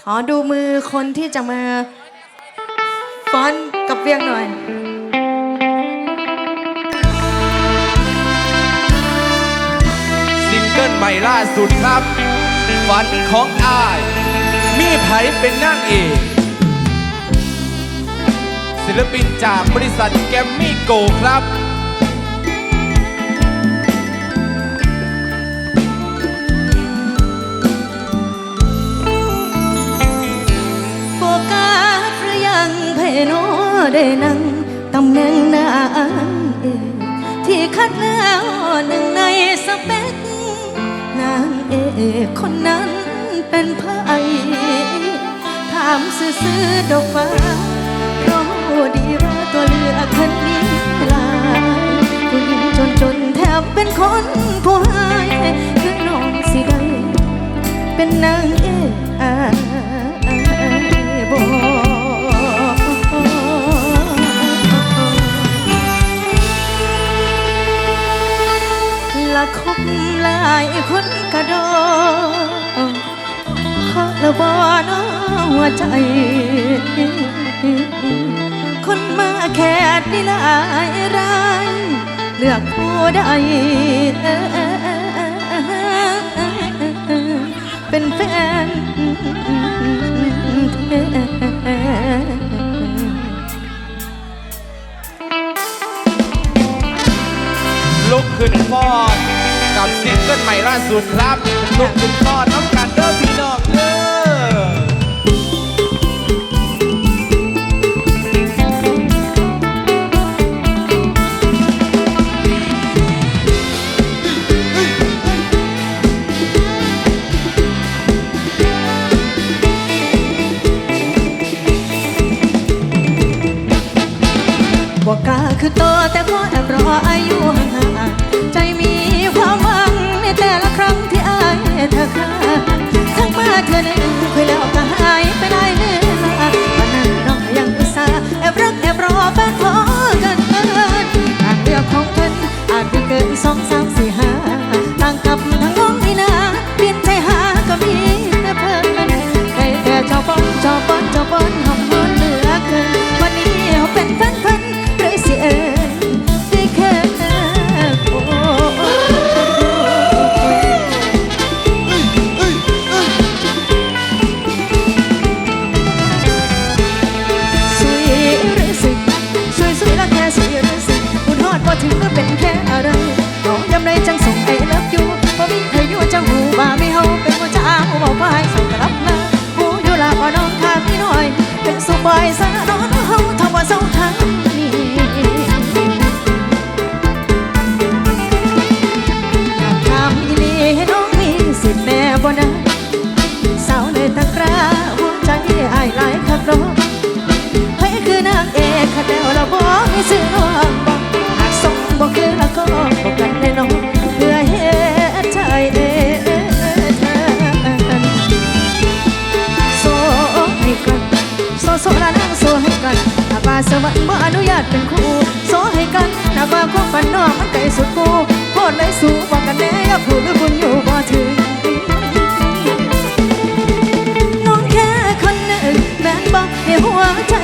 ขอดูมือคนที่จะมาฟ้อนกับเวียงหน่อยซิงเกิลใหม่ล่าสุดครับ ฝันของอาย มีไผเป็นนางเอกศิลปินจากบริษัทแกมมี่โกครับ ได้นั่งตำแหน่งนางเอกที่คัดแล้วหนึ่งในสเปคนางเอกคนนั้นเป็นไผถามซื่อๆดอกฟ้าเราดีว่าตัวเลือกคนนี้ลายผู้หญิงจนๆแถมเป็นคนผู้หายคือน้องสิได้เป็นนางเอก ขอละบอนหัวใจ คนมาแค่ได้หลายรายเลือกผู้ใดเป็นแฟนลุกขึ้นฟอดกับซิงเกิลใหม่ล่าสุดครับ ลุกขึ้นฟอดน้อง บวกกล้าคือโตแต่ขอแอบรออายุห่างใจมีความหวังในแต่ละครั้งที่อายเธอข้างทักมาเธอหนึ่งคุยแล้วก็หายไปได้เวลาวันนั้นน้องยังอุตส่าห์แอบรักแอบรอแฟนพอกันเกินทางเลือกของเพิ่นอาจไม่เกินสองสามสี่ห้าต่างกับทางน้องนี่นะบินใจหาก็มีแต่เพิ่นได้แต่เจ้าป้อนเจ้าป้อนเจ้าป้อน ความฝันน้องมันไกลสุดกูโคตรเลยสู้บอกกันแน่อย่าพูดหรือคุญอยู่บ่ถึงน้องแค่คนหนึ่งแม่นบอกให้หัวใจ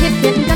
คิด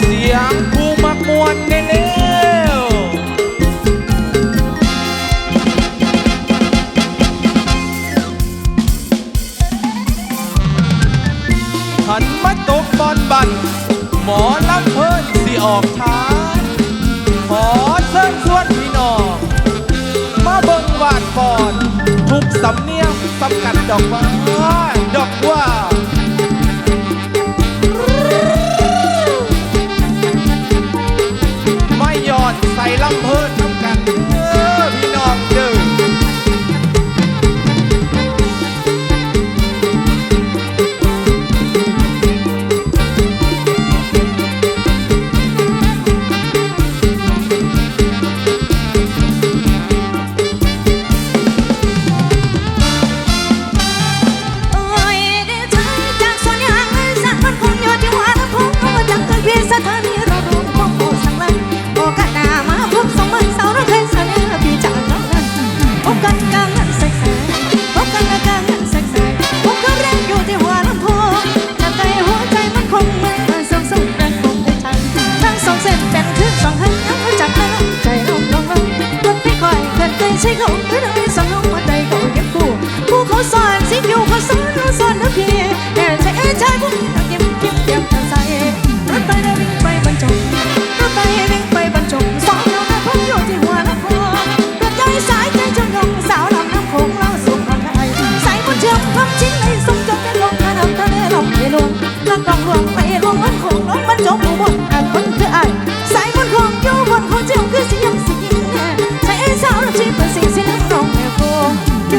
เสียงผู้มักมวนเน้วหันมาตกบอลบัน หมอลำเพิ่นสิออกทางขอเชิญชวนพี่น้อง มาเบิ่งวาดปอน ทุกสำเนียงสำกัดดอกว้าดอกว่า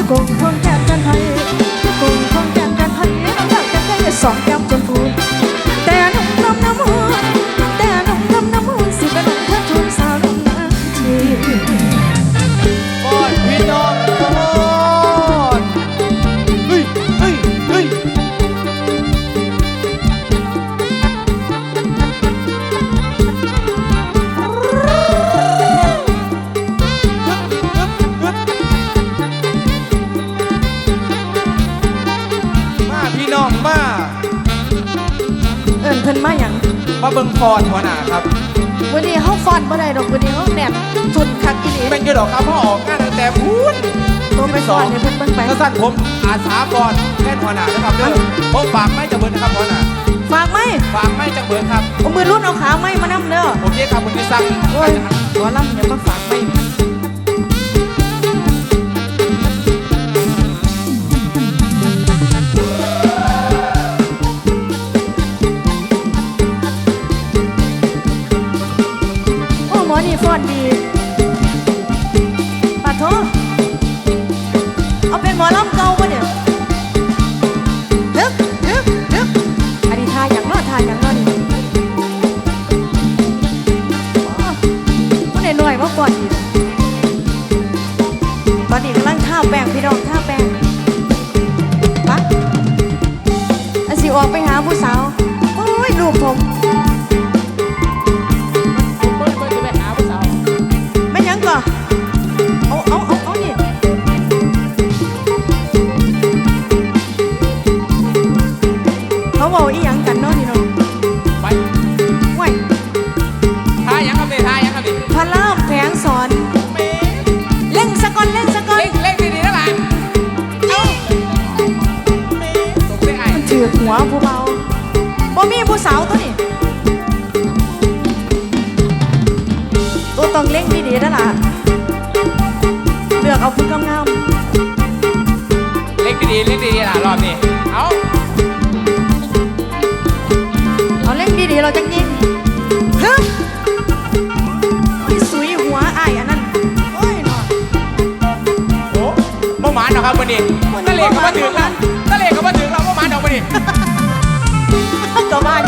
กงทองแก้มกันไทยกงทองแก้มกันไทยน้แตาลกันไทยสองแก้ม บิ่งพอที่หัวหน้าครับวันนี้เขาฟอนเมื่อไรดอกวันนี้เขาแหนบสุดคักอีนีเป็นกระดอกครับพ่อออกงานตั้งแต่พูดตัวไปสอนเพิ่นเบิ่งไปกระสั้นผมอาสาฟอนแค่หัวหน้านะครับเด้อผมฝากไม่จะเบิร์นครับหัวหน้าฝากไหมฝากไม่จะเบิร์นครับเอามือรุ่นเอาขาไม่มานั่เด้อโอเคครับคุณพี่ซังโอ้ยหัวลำเนี่ยมาฝากไม่ จังยิงฮึบสุยหัวไอ้อันนั้นโอ้ยหนอโอ้บ่หมานเหรอครับวันนี้ตะเลงก็มาถึงแล้วตะเลงก็มาถึงเราบ่หมานดอกวันนี้กบ้าน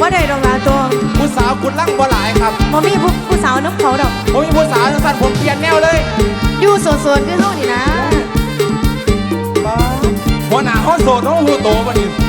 ว่าได้ดอกลาตัวผู้สาวคุณลั่งบ่หลายครับมอมีผู้สาวน้ำเขาดอกผมมีผู้สาวสั้นผมเปลี่ยนแนวเลย อยู่ส่วนๆคือเฮานี่นะ When I also don't hold over here.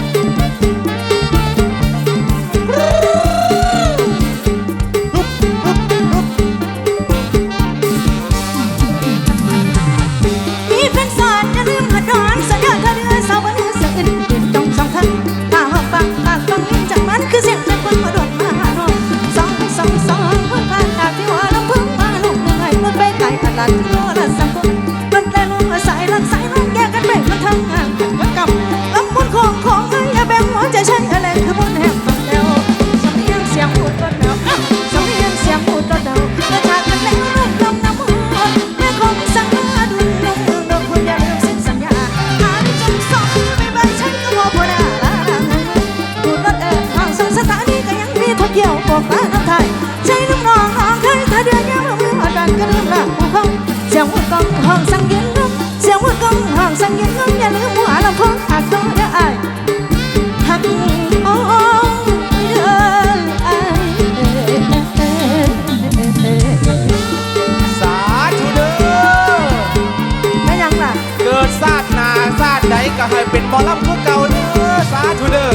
ลำคือเก่าเด้อสาธุเด้อ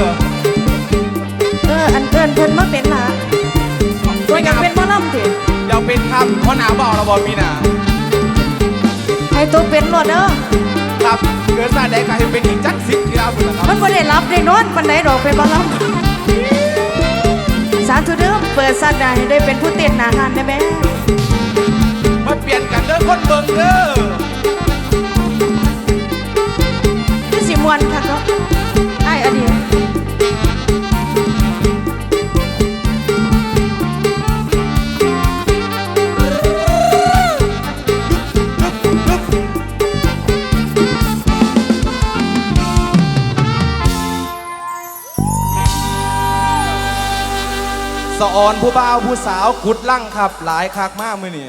เอออันเกินเพิ่นมาเป็นล่ะตัวอยากเป็นหมอลำติอยากเป็นครับเพราะหนาเบาเราบอกพี่นาให้ตัวเป็นรถเด้อครับเกิดซาดใดก็ให้เป็นอีกจักสิบเทื่อพุ่นล่ะครับมันบ่ได้รับได้นอนปานใดดอกเป็นหมอลำสาธุเด้อเปิดสัตว์ได้ให้ได้เป็นผู้เต้นหน้าหานได้แม่มาเปลี่ยนกันเด้อคนเบิ่งเด้อคือะออนผู้บ่าวผู้สาวขุดลั่งขับหลายคักมากมือนี่